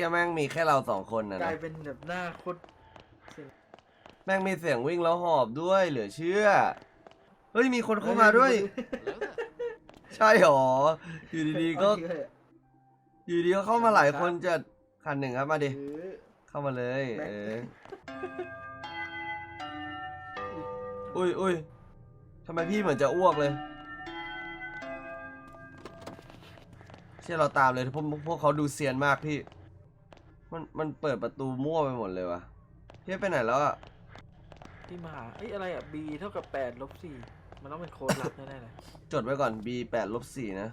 เชื่อแม่งมีแค่เราสองคนนะกลานะยเป็นแบบหน้าโคตรเซ็งแม่งมีเสียงวิ่งแล้วหอบด้วยเหลือเชื่อ เฮ้ยมีคนเข้ามาด้วย ใช่หรอ อยู่ดีๆก็ เอาจริงเลยอะอยู่ดีก็เข้ามาหลายคนจะคันหนึ่งครับมาดิเออเข้ามาเลย แม็ก เออ อุ้ยอุ้ยทำไมพี่เหมือนจะอ้วกเลย เชื่อเราตามเลยพวกพวกเขาดูเซียนมากพี่ มันมันเปิดประตูมั่วไปหมดเลยวะพี่ไปไหนแล้วอะที่มาหาเอ้ยอะไรอะ b เท่ากับแปดลบสี่มันต้องเป็นโค้ดลับแน่ๆเลยจดไว้ก่อน b แปดลบสี่นะ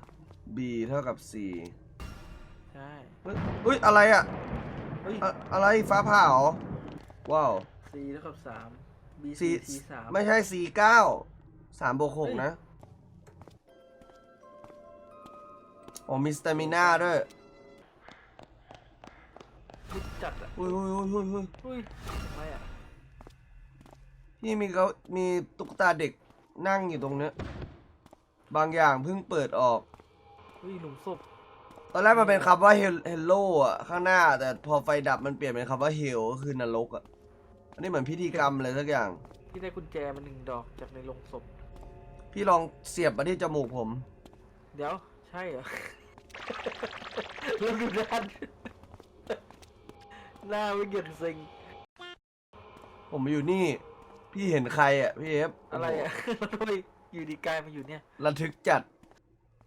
b เท่ากับสี่ใช่เฮ้ยอุ้ยอะไรอะเฮ้ยอะอะไรฟ้าผ่าเหรอว้าว c เท่ากับสาม b c สี่ c สามไม่ใช่สี่เก้าสามบวกหกเฮ้ยนะ โอ้มีสเตมิน่าด้วย ลึกจัดอะอุ้ยอุ้ยอุ้ยอุ้ยอุ้ยอุ้ยอะไรอะพี่มีเขามีตุ๊กตาเด็กนั่งอยู่ตรงเนี้ยบางอย่างเพิ่งเปิดออก อุ้ยหลุมศพตอนแรกมันเป็นคำว่า Hel- hello อะข้างหน้า แต่พอไฟดับมันเปลี่ยนเป็นคำว่า hell ก็คือนรกอะอันนี้เหมือนพิธีกรรมอะไรสักอย่าง ที่ได้กุญแจมาหนึ่งดอกจากในโรงศพ พี่ลองเสียบมาที่จมูกผม เดี๋ยว ใช่เหรอแล้วดูด้าน หน้าไม่เกินเซ็งผมมาอยู่นี่ พี่เห็นใครอะพี่เอฟอะไรอะทำไมอยู่ดีกลายมาอยู่เนี่ย ระทึกจัด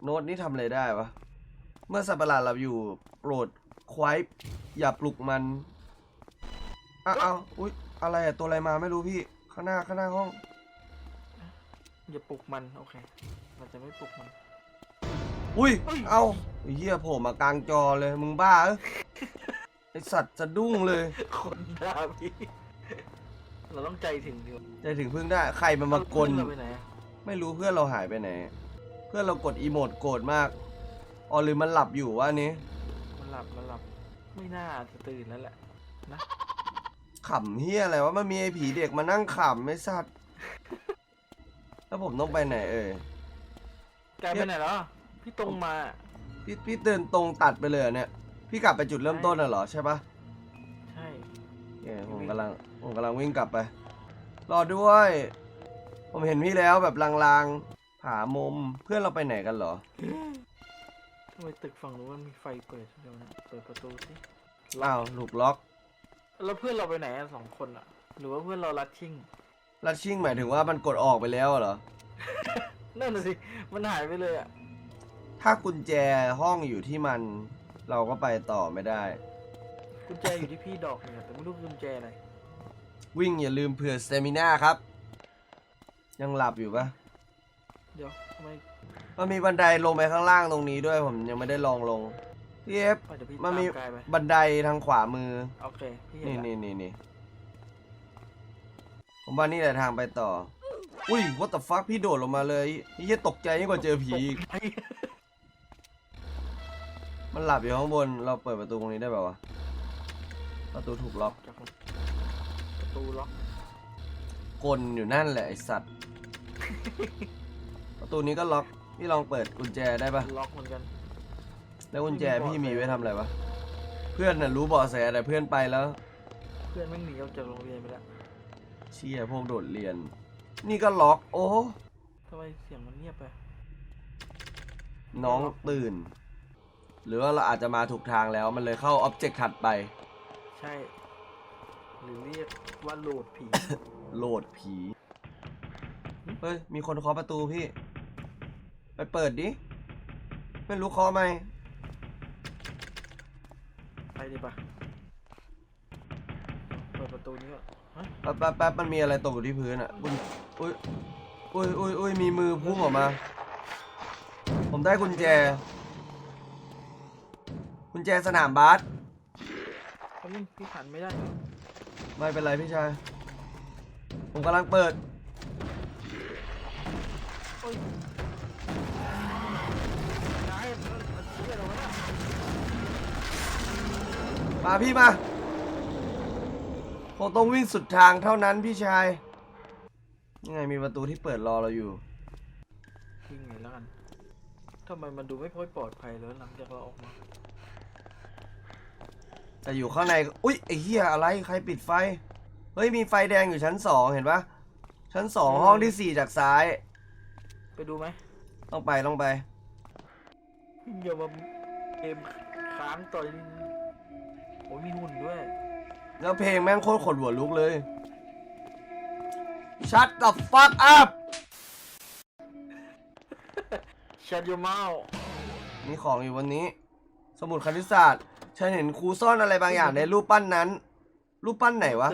โน้ตนี่ทำอะไรได้วะ เมื่อสัตว์ประหลาดเราอยู่โปรดควายอย่าปลุกมันอ้าวอ้าวอุ๊ย อะไรอะตัวอะไรมาไม่รู้พี่ ข้างหน้าข้างหน้าห้อง อย่าปลุกมันโอเคเราจะไม่ปลุกมัน อุ้ยเฮ้ยเอาไอ้เหี้ยโผล่มากลางจอเลย มึงบ้าเอ้ย ไอสัตว์สะดุ้งเลย คนด่าพี่เราต้องใจถึงดีกว่าใจถึงพึ่งได้ ใครมันมากลเราไปไหนอะไม่รู้เพื่อนเราหายไปไหน เพื่อนเรากดอีโมดโกรธมากอ๋อหรือมันหลับอยู่วะอันนี้มันหลับมันหลับ ไม่น่าจะตื่นแล้วแหละนะขำเฮียอะไรวะมันมีไอ้ผีเด็กมานั่งขำไม่สัตว์แล้วผมต้องไปไหนเอ่ยกลายไปไหนแล้วอะพี่ตรงมา พี่พี่เดินตรงตัดไปเลยเหรอเนี่ย พี่กลับไปจุดเริ่มต้นน่ะเหรอใช่ปะใช่โอเคผมกำลังผมกำลังวิ่งกลับไป รอด้วย ผมเห็นพี่แล้วแบบลางๆผามุมเพื่อนเราไปไหนกันเหรอทำไมตึกฝั่งนู้นมันมีไฟเปิดเดี๋ยวนะเปิดประตูสิอ้าวลูกล็อก แล้วเพื่อนเราไปไหนอะสองคนอะหรือว่าเพื่อนเราลัดชิ่งลัดชิ่งหมายถึงว่ามันกดออกไปแล้วเหรอ นั่นน่ะสิ มันหายไปเลยอะถ้ากุญแจห้องอยู่ที่มัน เราก็ไปต่อไม่ได้ กุญแจอยู่ที่พี่ดอกหนึงอะแต่ไม่รู้กุญแจไหนวิ่งอย่าลืมเผื่อสเตมิน่าครับ ยังหลับอยู่ปะเดี๋ยวทำไมมันมีบันไดลงไปข้างล่างตรงนี้ด้วยผมยังไม่ได้ลองลงพี่เอฟอะเดี๋ยวพี่มันตามมี กายไปบันไดทางขวามือ โอเคพี่เห็นี่นละนี่นี่นี่ผมว่านี่แหละทางไปต่อ อุ้ย what the fuck พี่โดดลงมาเลยนี่จะตกใจยิ่งกว่าเจอผีอีก ไอ้ มันหลับอยู่ข้างบน เราเปิดประตูตรงนี้ได้ป่าวะ ประตูถูกล็อกจากประตูล็อกกลอยู่นั่นแหละไอสัตว์ ประตูนี้ก็ล็อก พี่ลองเปิดกุญแจได้ปะล็อกเหมือนกัน แล้วกุญแจไม่มีพี่เบาะแสมีไว้ทำอะไรวะ เพื่อนน่ะรู้เบาะแสแต่เพื่อนไปแล้ว เพื่อนแม่งหนีออกจากโรงเรียนไปแล้วเชี่ยพวกโดดเรียน นี่ก็ล็อก โอ้ ทำไมเสียงมันเงียบไป น้องตื่น หรือว่าเราอาจจะมาถูกทางแล้วมันเลยเข้าอ็อบเจกต์ถัดไป ใช่ หรือเรียกว่าโหลดผี โหลดผี เฮ้ย มีคนเคาะประตูพี่ ไปเปิดดิ ไม่รู้เคาะไหม ไปดิปะเปิดประตูนี้ก่อนฮะแป๊บแป๊บแป๊บมันมีอะไรตกอยู่ที่พื้นอะกุญอุ้ยอุ้ยอุ้ยอุ้ยมีมือพุ่งออกมา ผมได้กุญแจกุ ญแจสนามบาสเขาไม่พี่ผ่านไม่ได้ ไม่เป็นไรพี่ชาย ผมกำลังเปิด โอ้ยนายมันเชี่ยเราวะเนี่ยมาพี่มาคงต้องวิ่งสุดทางเท่านั้นพี่ชายยังไงมีประตูที่เปิดรอเราอยู่ยิงไงแล้วกันทำไมมันดูไม่ค่อยปลอดภัยเลยหลังจากเราออกมา แต่อยู่ข้างในอุ๊ยไอ้เหี้ยอะไรใครปิดไฟ เฮ้ยมีไฟแดงอยู่ชั้นสองเห็นปะชั้นสองห้องที่สี่จากซ้าย ไปดูไหมต้องไปต้องไปอย่ามาเกมค้างต่อยโอ้ยมีหุ่นด้วย แล้วเพลงแม่งโคตรขนหัวลุกเลย Shut the fuck up ชัดยูเมามีของอยู่วันนี้ สมุดคณิตศาสตร์ ฉันเห็นครูซ่อนอะไรบางอย่างในรูปปั้นนั้น รูปปั้นไหนวะ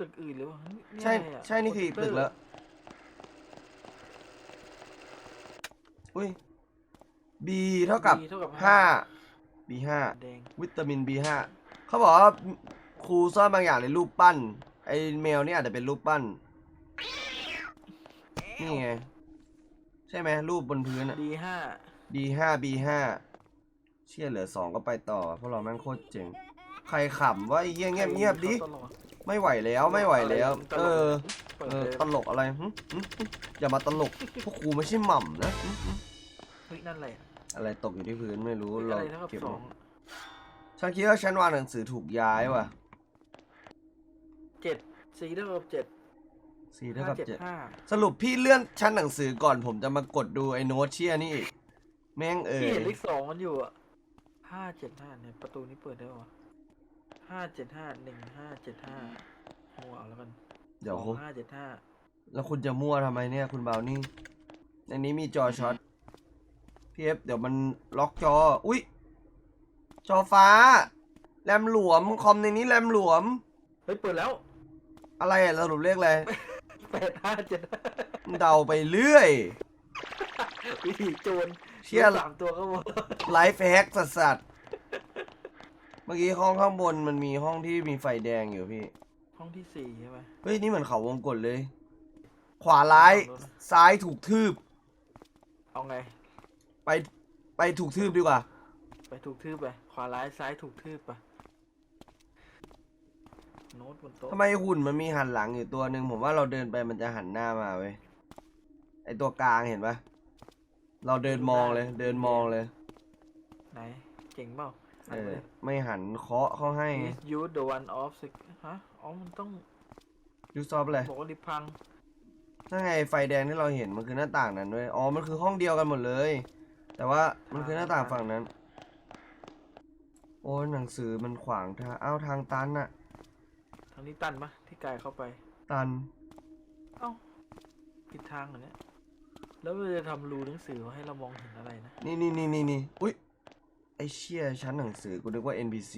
ตึกอื่นหรือวะนี่ใช่อะไรอะใช่นี่คืออีกตึกแล้วอุ้ย B เท่ากับ B เท่ากับห้า B ห้า แดงวิตามิน B ห้าเขาบอกว่าครูซ่อนบางอย่างในรูปปั้น ไอแมวนี่อาจจะเป็นรูปปั้น นี่ไง ใช่ไหมรูปบนพื้นอะ ดีห้า B ห้า B ห้า เชี่ยเหลือสองก็ไปต่อเพราะเราแม่งโคตรเจ๋ง ใครขำว่าไอ้เหี้ยเงียบเงียบๆดิตลอดไม่ไหวแล้วไม่ไหวแล้วตลกเออเปิดเออเลยตลกอะไรหึหึหึอย่ามาตลก พวกครูไม่ใช่หม่ำนะหึหึเฮ้ยนั่นอะไรอะอะไรตกอยู่ที่พื้นไม่รู้เฮ้ยเราอะไรเท่ากับเก็บสองฉันคิดว่าฉันวางหนังสือถูกย้ายว่ะเจ็ดสี่เท่ากับเจ็ดสี่เท่าห้ากับเจ็ดเจ็ดห้าสรุปพี่เลื่อนชั้นหนังสือก่อนผมจะมากดดูไอ้โน้ตเชียนี่อีกแม่งเอพี่อเห็นเลขสองมันอยู่อะ ห้าเจ็ดห้าเนี่ย ประตูนี้เปิดได้ปะวะห้าเจ็ดห้าหนึ่งห้าเจ็ดห้าหัวเอาแล้วกันเดี๋ยวสคุอณงห้าเจ็ดห้าแล้วคุณจะมั่วทำไมเนี่ย คุณบาวนี่ในนี้มีจอช็อตพี่เอฟเดี๋ยวมันล็อกจอ อุ้ยจอฟ้า แรมหลวม คอมในนี้แรมหลวม เฮ้ย เปิดแล้วอะไรอะสรุปเลขอะไรแปดห้าเจ็ดเดาไปเรื่อย วิธีโจร เชี่ยสามตัวก็หมดไลฟ์แฮกสัสสัสๆเมื่อกี้ห้องข้างบนมันมีห้องที่มีไฟแดงอยู่พี่ ห้องที่สี่ใช่ไหมเฮ้ย นี่เหมือนเขาวงกดเลย ขวาร้ายซ้ายถูกทืบ เอาไง ไปไปถูกทืบดีกว่า ไปถูกทืบไป ขวาร้ายซ้ายถูกทืบไป โน้ตบนโต๊ะทำไมหุ่นมันมีหันหลังอยู่ตัวหนึ่งผมว่าเราเดินไปมันจะหันหน้ามาเว้ยไอตัวกลางเห็นปะ เราเดินมองเลย เดินมองเลยไหนเจ๋งเปล่าเออไม่หันเคาะเขาให้ Is you the one of six ฮะอ๋อมันต้องยูซอฟอะไรบอกว่าลิฟต์พังนั่นไงไฟแดงที่เราเห็นมันคือหน้าต่างนั้นด้วยอ๋อมันคือห้องเดียวกันหมดเลย แต่ว่ามันคือหน้าต่างฝั่งนั้น โอ้ยหนังสือมันขวางทางอ้าวทางตันอะทางนี้ตันปะที่กายเข้าไป ตันเอ้าผิดทางเหรอเนี่ย แล้วเราจะทำรูหนังสือให้เรามองเห็นอะไรนะ นี่นี่นี่นี่นี่อุ้ยไอเชี่ยชั้นหนังสือกูนึกว่า NPC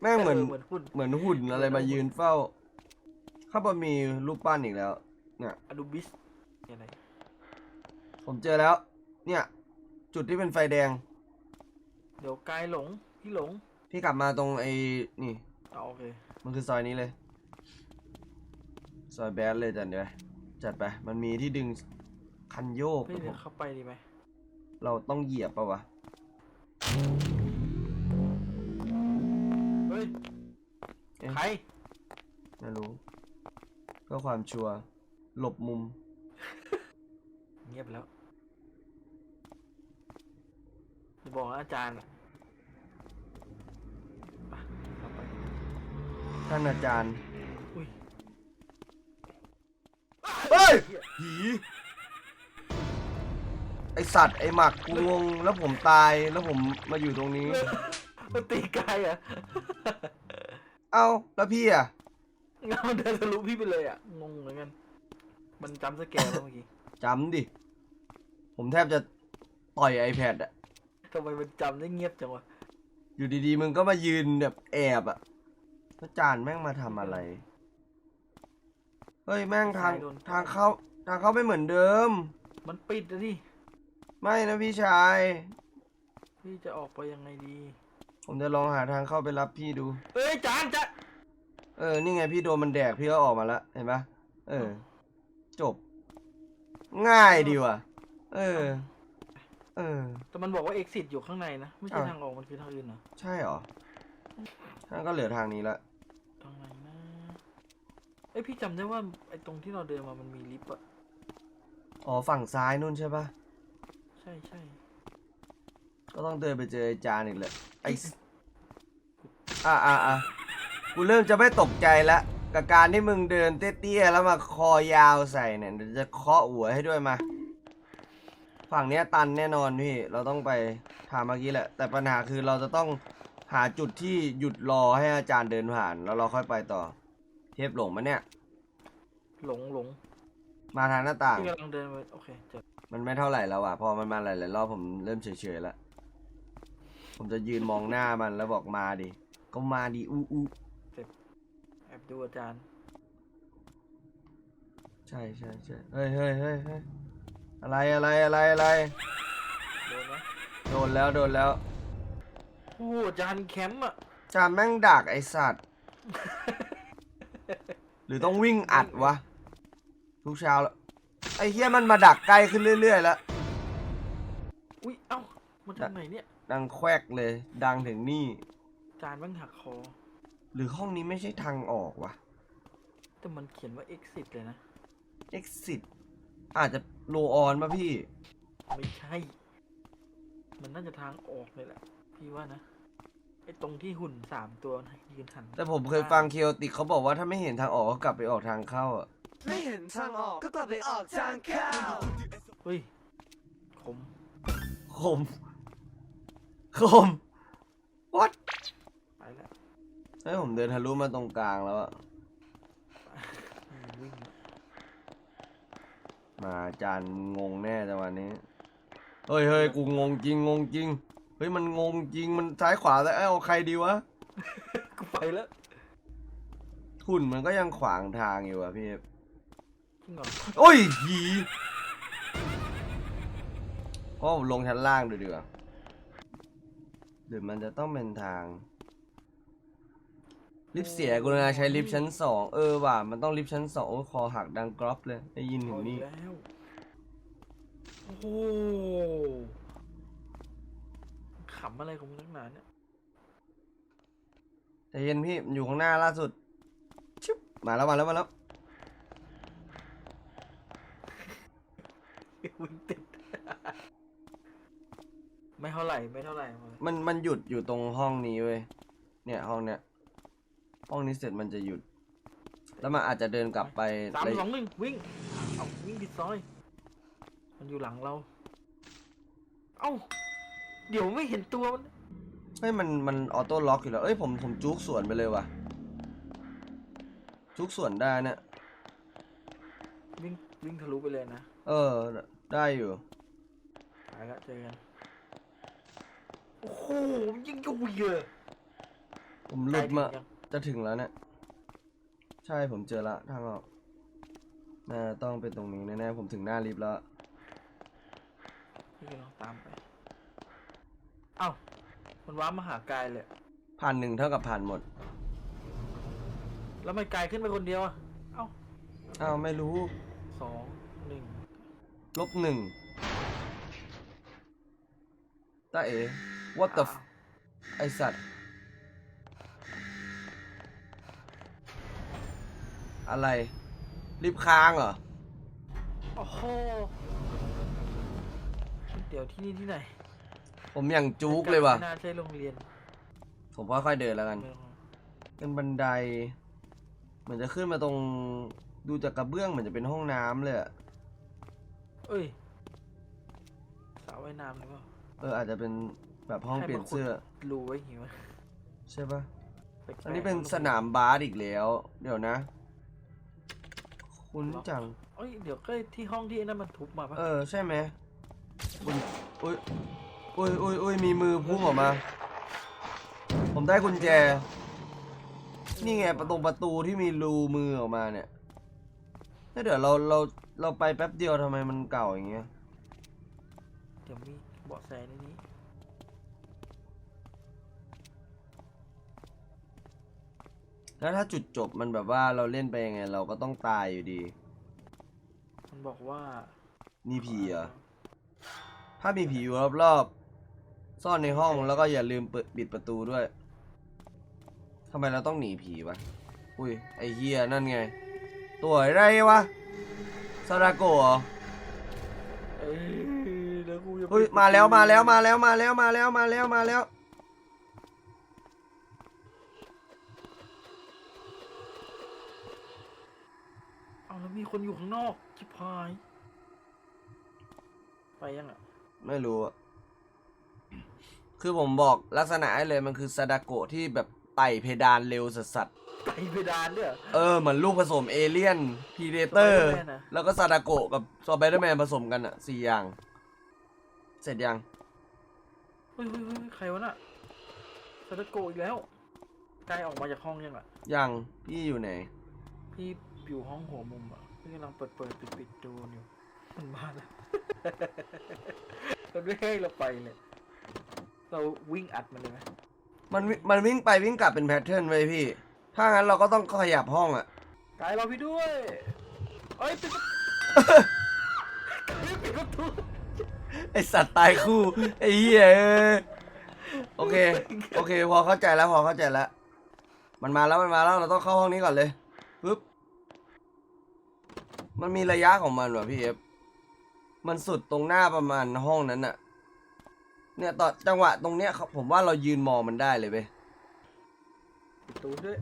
แม่งเหมือนเหมือนหุ่นเหมือนหุ่นอะไรมายืนเฝ้า ข้างบนมีรูปปั้นอีกแล้ว เนี่ยอดูบิสอะไร ผมเจอแล้ว เนี่ย จุดที่เป็นไฟแดง เดี๋ยวกายหลงพี่หลง พี่กลับมาตรงไอ้นี่เอาโอเค มันคือซอยนี้เลย ซอยแบดเลยจัดเดี๋ยว จัดไป มันมีที่ดึงคันโยกเฮ้ยเดี๋ยวเข้าไปดีไหมเราต้องเหยียบปะวะ เฮ้ย เอ๊ะ ใคร ไม่รู้เพื่อความชัวร์หลบมุม เงียบแล้วจะบอกนะอาจารย์อะไปเข้าไปท่านอาจารย์อุ้ย เฮ้ยผีไอสัตว์ไอหมักกูงงแล้วผมตายแล้วผมมาอยู่ตรงนี้ มันตีกายอะเอ้าแล้วพี่อะเงามันเดินทะลุพี่ไปเลยอะ งงเหมือนกัน มันจำสแกนแล้วเมื่อกี้จำดิ ผมแทบจะต่อย iPad อะทำไมมันจำได้เงียบจังวะอยู่ดีๆ มึงก็มายืนแบบแอบอะแล้วจานแม่งมาทำอะไร เฮ้ยแม่งทางทางเข้าทางเข้าไม่เหมือนเดิม มันปิดนะดิไม่นะพี่ชาย พี่จะออกไปยังไงดี ผมจะลองหาทางเข้าไปรับพี่ดู เอ้ยจานจะเออ นี่ไงพี่โดนมันแดกพี่ก็ออกมาแล้วเห็นปะเออ จบ ง่ายดีว่ะ เออ เออ แต่มันบอกว่า exit อยู่ข้างในนะ ไม่ใช่อ้าวทางออกมันคือทางอื่นเหรอใช่เหรอทางก็เหลือทางนี้ละ ทางไหนนะเอ้ยพี่จำได้ว่าไอ้ตรงที่เราเดินมามันมีลิฟต์อะอ๋อฝั่งซ้ายนู่นใช่ปะใช่ใช่ก็ต้องเดินไปเจอไอ้จานอีกแหละไอ้สอะอะอะกูเริ่มจะไม่ตกใจแล้วกับการที่มึงเดินเตี้ยๆแล้วมาคอยาวใส่เนี่ยเดี๋ยวจะเคาะหัวให้ด้วยมา ฝั่งเนี้ยตันแน่นอนพี่ เราต้องไปทางเมื่อกี้แหละ แต่ปัญหาคือเราจะต้องหาจุดที่หยุดรอให้อาจารย์เดินผ่าน แล้วเราค่อยไปต่อ เทปหลงมาเนี่ย หลงหลงมาทางหน้าต่างพี่กำลังเดินไปโอเคเจอมันไม่เท่าไหร่แล้วอะ พอมันมาหลายๆรอบผมเริ่มเฉยๆแล้วผมจะยืนมองหน้ามันแล้วบอกมาดิ ก็มาดิอู้อู้แอบดูอาจารย์ใช่ใช่ใช่เฮ้ยเฮ้ยเฮ้ยเฮ้ยอะไรอะไรอะไรอะไร โดนไหมโดนแล้วโดนแล้ว โอ้โหอาจารย์แคมป์อะ จานแม่งดักไอสัตว์ หรือต้องวิ่งอัดวะ ทุกเช้าแล้วไอเฮียมันมาดักใกล้ขึ้นเรื่อยๆแล้ว อุ้ยเอ้ามาจากไหนเนี่ย ดังแควกเลย ดังถึงนี่อาจารย์แม่งหักคอ หรือห้องนี้ไม่ใช่ทางออกวะ แต่มันเขียนว่า exit เลยนะ exit อาจจะโลออนป่ะพี่ ไม่ใช่ มันน่าจะทางออกเลยแหละ พี่ว่านะไอ้ ตรงที่หุ่นสามตัวนะยืนหันแต่ผมเคยฟังเคียวติกเขาบอกว่าถ้าไม่เห็นทางออกก็กลับไปออกทางเข้าอะไม่เห็นทางออกก็กลับไปออกทางเข้าเฮ้ยคมคม คม what ไปแล้วเฮ้ยผมเดินทะลุมาตรงกลางแล้วอะอืมวิ่งมาอาจารย์งงแน่จังวันนี้ เฮ้ยเฮ้ยกูงงจริงงงจริง เฮ้ยมันงงจริงมันซ้ายขวาแล้วเอ้ยเอาใครดีวะกูไปแล้วหุ่นมันก็ยังขวางทางอยู่อะพี่ จริงเหรอโอ้ยผีโอ้ลงชั้นล่างดูดีกว่าหรือมันจะต้องเป็นทาง ลิฟต์เสียกุณาใช้ลิฟต์ชั้นสองเออว่ะมันต้องลิฟต์ชั้นสองโอ้ยคอหักดังกรอบเลย ได้ยินถึงนี่เอาอีกแล้ว โอ้โห ขำอะไรของมึงนักหนาเนี่ยใจเย็นพี่มันอยู่ข้างหน้าล่าสุดชิบมาแล้วมาแล้วมาแล้ววิ่งติด ไม่เท่าไหร่ ไม่เท่าไหร่มาเลยมันมันหยุดอยู่ตรงห้องนี้เว้ยเนี่ยห้องเนี้ยห้องนี้เสร็จมันจะหยุด แล้วมันอาจจะเดินกลับไปสามเลยสองหนึ่งวิ่ง เอาวิ่งผิดซอย มันอยู่หลังเรา เอ้า เดี๋ยวไม่เห็นตัวมันเฮ้ยมันมันออโต้ล็อกอยู่แล้วเอ้ยผมผมจุกสวนไปเลยว่ะจุกสวนได้เนี่ยวิ่งวิ่งทะลุไปเลยนะเออ ได้อยู่ไปละเจอกันโอ้โหยิงกูเยอะผมหลุดมาใกล้ถึงยังจะถึงแล้วเนี่ยใช่ผมเจอละทางออกน่าต้องเป็นตรงนี้แน่ๆผมถึงหน้าลิฟต์แล้วพี่กำลังตามไปเอ้า มันว้าร์ปมาหากายเลย ผ่านหนึ่งเท่ากับผ่านหมดแล้วไม่กายขึ้นไปคนเดียวอะเอ้าอ้าวไม่รู้ สองหนึ่งลบหนึ่งตาเอ๋ what the f อ้าวไอสัตว์ อะไร รีบค้างเหรอ โอ้โหเดี๋ยวที่นี่ที่ไหน ผมอย่างจุกเลยว่ะ ไม่น่าใช่โรงเรียนผมค่อยๆเดินแล้วกันไม่ต้องเป็นบันได เหมือนจะขึ้นมาตรง ดูจากกระเบื้องเหมือนจะเป็นห้องน้ำเลยอะเอ้ยสาวว่ายน้ำหรือเปล่า เอออาจจะเป็นแบบห้องให้เปลี่ยนมาขุดเสื้อ รูไว้หิวะใช่ปะแปลกๆอันนี้เป็นสนามบาสอีกแล้ว เดี๋ยวนะ คุณจัง เอ้ยเดี๋ยวก็ที่ห้องที่ไอ้นั่นมันทุบมาปะเออ ใช่ไหมคุณอุ้ย อุ้ยอุ้ยอุ้ยมีมือพุ่งออกมา ผมได้กุญแจ นี่ไงประตูประตูที่มีรูมือออกมาเนี่ยถ้าเดี๋ยวเราเราเราไปแป๊บเดียวทำไมมันเก่าอย่างเงี้ยเดี๋ยวมีเบาะแสในนี้แล้วถ้าจุดจบมันแบบว่าเราเล่นไปยังไง เราก็ต้องตายอยู่ดี มันบอกว่า นี่ผีเหรอ ถ้ามีผีอยู่รอบๆ ซ่อนในห้องแล้วก็อย่าลืมเปิดปิดประตูด้วยทำไมเราต้องหนีผีวะ อุ้ย ไอเฮียนั่นไง ตัวอะไรวะซาราโกะเหรออุ้ย มาแล้วมาแล้วมาแล้วมาแล้วมาแล้วมาแล้วมาแล้ว เอาแล้วมีคนอยู่ข้างนอกชิบหาย ไปยังอะ ไม่รู้อะ คือผมบอกลักษณะให้เลยมันคือซาดาโกะที่แบบไต่เพดานเร็วสัสไปเพดานด้วยเหรอๆเออเหมือนลูกผสมเอเลี่ยนพีเดเตอร์ Spider-Man อะ แล้วก็ซาดาโกะกับสไปเดอร์แมนผสมกันอะสี่อย่าง เสร็จยัง เฮ้ยเฮ้ยเฮ้ยใครวะน่ะซาดาโกะอีกแล้วกายออกมาจากห้องยังอะ ยังพี่อยู่ไหน พี่อยู่ห้องหัวมุมอะ พี่กำลังเปิดเปิดปิดปิดดูอยู่มันมาแล้ว มันไม่ให้เราไปเลย เราวิ่งอัดมันเลยไหมมันวิมันวิ่งไปวิ่งกลับเป็นแพทเทิร์นไว้ยพี่ ถ้างั้นเราก็ต้องขยับห้องอะ กายรอพี่ด้วยเอ้ยปิดประตูปิดประตูไอสัตว์ตายคู่ ไอ้เหี้ยเอ้ยโอเค โอเค พอเข้าใจแล้ว พอเข้าใจแล้ว มันมาแล้วมันมาแล้วเราต้องเข้าห้องนี้ก่อนเลยปึ๊บมันมีระยะของมันว่ะพี่เอฟมันสุดตรงหน้าประมาณห้องนั้นอะ เนี่ยตอนจังหวะตรงเนี้ยเขาผมว่าเรายืนมองมันได้เลยเว้ยปิดประตูด้วย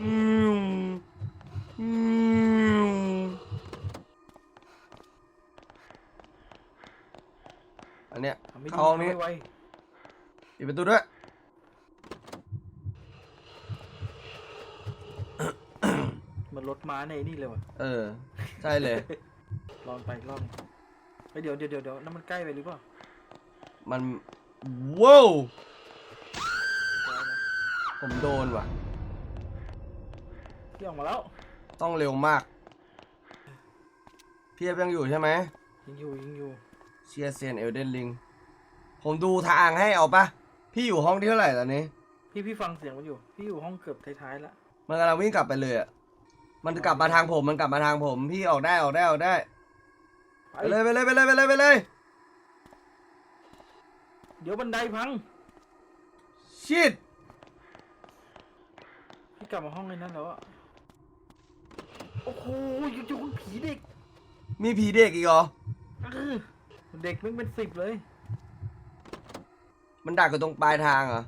อืมอืมอันเนี้ยทำไม่ดีเข้าห้องทำนี้ไม่ไวปิดประตูด้วย เหมันรถม้าในนี่เลยว่ะ เออ ใช่เลย ลองไปอีกรอบหนึ่งเฮ้ยเดี๋ยวเดี๋ยวเดี๋ยวเดี๋ยวนั่นมันใกล้ไปหรือเปล่ามันว้าวใกล้ไหมผมโดนว่ะพี่ออกมาแล้วต้องเร็วมาก พี่เอฟยังอยู่ใช่ไหมยิงอยู่ยิงอยู่เชียร์เซียนเอลเดนลิง ผมดูทางให้เอาปะพี่อยู่ห้องที่เท่าไหร่ตอนนี้ พี่พี่ฟังเสียงมันอยู่ พี่อยู่ห้องเกือบท้ายๆแล้วมันกำลังวิ่งกลับไปเลยอะ มันกลับมาทางผม มันกลับมาทางผม พี่ออกได้ออกได้ออกได้ ไปไปเลยไปเลยไปเลยไปเลยไปเลยเดี๋ยวบันไดพังชิดพี่กลับมาห้องเลยนั่นแล้วอะโอ้โหยังเจอคนผีเด็กมีผีเด็กอีกเหรอเออเด็กแม่งเป็นสิบเลย มันดักอยู่ตรงปลายทางเหรอ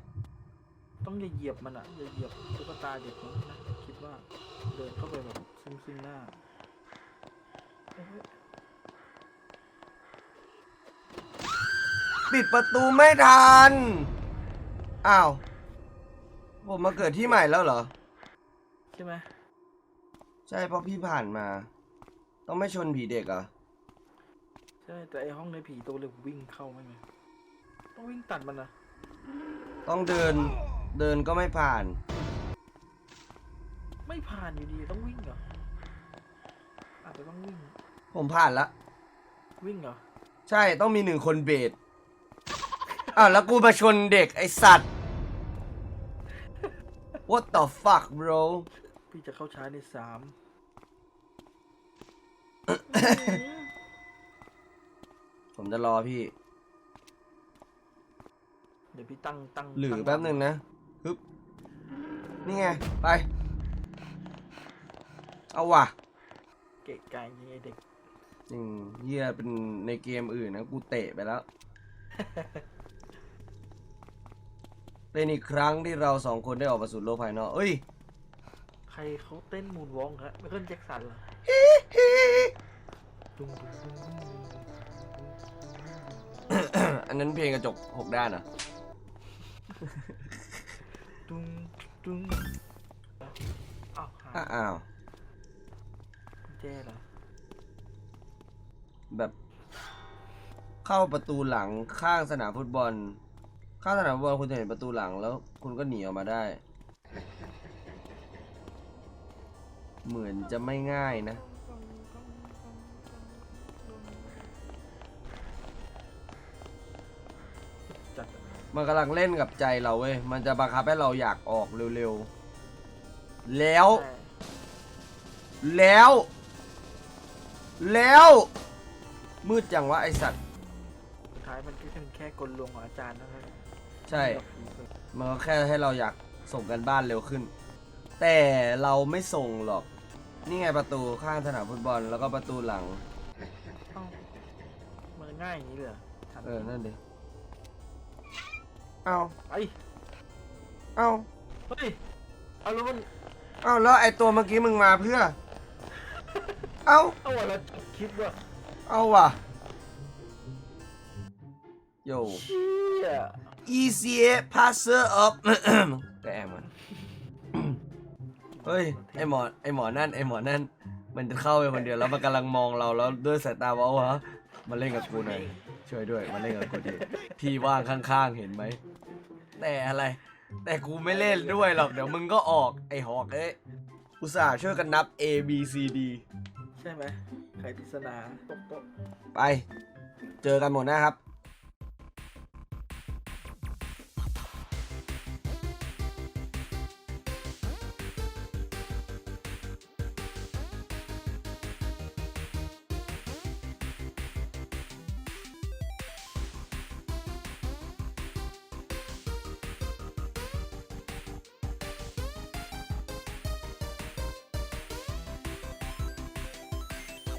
ต้องอย่าเหยียบมันอะอย่าเหยียบตุ๊กตาเด็กมั้งนะคิดว่าเดินเข้าไปแบบซึ่งซึ่งหน้าเอ้ย ปิดประตูไม่ทัน อ้าว ผมมาเกิดที่ใหม่แล้วเหรอ ใช่ไหมใช่เพราะพี่ผ่านมา ต้องไม่ชนผีเด็กเหรอใช่แต่ไอห้องในผีตัวเลยวิ่งเข้าไม่ไงต้องวิ่งตัดมันนะต้องเดินเดินก็ไม่ผ่าน ไม่ผ่านอยู่ดีต้องวิ่งเหรออาจจะต้องวิ่งผมผ่านละ วิ่งเหรอใช่ต้องมีหนึ่งคนเบส อ้าวแล้วกูมาชนเด็กไอสัตว์ What the fuck bro พี่จะเข้าช้าในสามผมจะรอพี่ เดี๋ยวพี่ตั้งตั้งหรือตั้แป๊บหนึ่งนะฮึบนี่ไง ไป เอาว่ะเกะกะยิงไอเด็กจริงเฮียเป็นในเกมอื่นนะ กูเตะไปแล้ว เป็นอีกครั้งที่เราสองคนได้ออกมาสู่โลกภายนอกเอ้ย ใครเขาเต้นมูนวอล์กฮะไมเคิลแจ็คสันเหรอดุ้งดุ้งดุ้งดุ้งดุ้งอันนั้นเพลงกระจกหกด้านเหรอะดุ้งดุ้งอ้าวหาอ้าวกุญแจเหรอแบบ เข้าประตูหลังข้างสนามฟุตบอล ข้างสนามบอลคุณจะเห็นประตูหลังแล้ว คุณก็หนีออกมาได้ เหมือนจะไม่ง่ายนะ จัดมันกำลังเล่นกับใจเราเว้ย มันจะบังคับให้เราอยากออกเร็วๆ แล้ว แล้ว แล้ว มืดจังวะไอสัตว์ สุดท้ายมันก็เป็นแค่กลลวงของอาจารย์นะครับ ใช่ มันก็แค่ให้เราอยากส่งกันบ้านเร็วขึ้น แต่เราไม่ส่งหรอก นี่ไงประตูข้างสนามฟุตบอลแล้วก็ประตูหลังเอ้ามันง่ายอย่างนี้เลยเหรอถามเออจริงนั่นดิ เอาไอ้ยเอาเฮ้ยเอาแล้วมันเอ้าแล้วไอตัวเมื่อกี้มึงมาเพื่อ เอ้าเอาวะแล้วคิดว่าเอาว่ะ โย เชี่ย ECA passer of แต่แอมมันเฮ้ย ไอหมอไอหมอนั่น ไอหมอนั่น มันจะเข้าไปคนเดียวแล้วมันกำลังมองเราแล้วด้วยสายตาว่าวะมาเล่นกับกูหน่อย ช่วยด้วยมาเล่นกับกูดิพี่ว่างข้างๆ เห็นไหม แต่อะไร แต่กูไม่เล่นด้วยหรอก เดี๋ยวมึงก็ออก ไอหอกเอ้ย อุตส่าห์ช่วยกันนับ A B C D ใช่ไหมไขปริศนาตกโต๊ะไป เจอกันหมดนะครับ